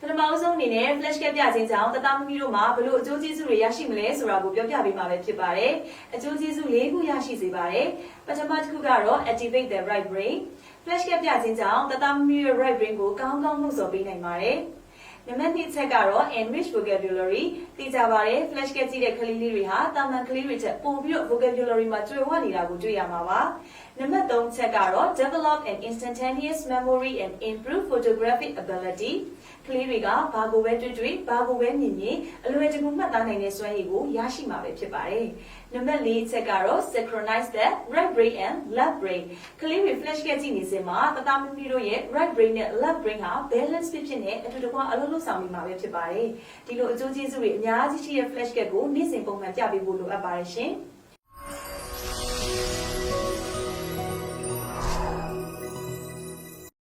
ပထမအဆုံးအနေနဲ့ flash cap ပြခြင်းကြောင့်တသားမမီတို့မှာဘလို့အကျိုးကျေးဇူးတွေရရှိမလဲဆိုတာကိုပြောပြပေးမှာပဲဖြစ်ပါတယ်။အကျိုးကျေးဇူး၄ခုရရှိစေပါတယ်။ပထမတစ်ခုကတော့ activate the right brain flash cap ပြခြင်းကြောင့်တသားမမီရဲ့ right brain ကိုကောင်းကောင်းလှုပ်ဆော်ပေးနိုင်ပါတယ်။ နံပါတ်2ချက်ကတော့ enrich vocabulary သိကြပါတယ် flash cap ကြည့်တဲ့ကလေးလေးတွေဟာတာမန်ကလေးတွေချက်ပို့ပြီးတော့ vocabulary မှာကျွေဝနေတာကိုတွေ့ရမှာပါနံပါတ်3ချက်ကတော့ develop an instantaneous memory and improve photographic ability ကလေးတွေကဘာကိုပဲတွေ့တွေ့ဘာကိုပဲမြင်မြင်အလွယ်တကူမှတ်သားနိုင်တဲ့စွမ်းရည်ကိုရရှိမှာပဲဖြစ်ပါတယ်နံပါတ်4ချက်ကတော့ synchronize the right brain and left brain ကလေးတွေ flash ကကြည့်နေစမှာတသားမမီတို့ရဲ့ right brain နဲ့ left brain ဟာ balance ဖြစ်ဖြစ်နဲ့အတူတကွအလုပ်လုပ်ဆောင်နေမှာပဲဖြစ်ပါတယ်ဒီလိုအကျိုးကျေးဇူးတွေအများကြီးရှိတဲ့ flash ကကိုနေ့စဉ်ပုံမှန်ပြပေးဖို့လိုအပ်ပါတယ်ရှင်။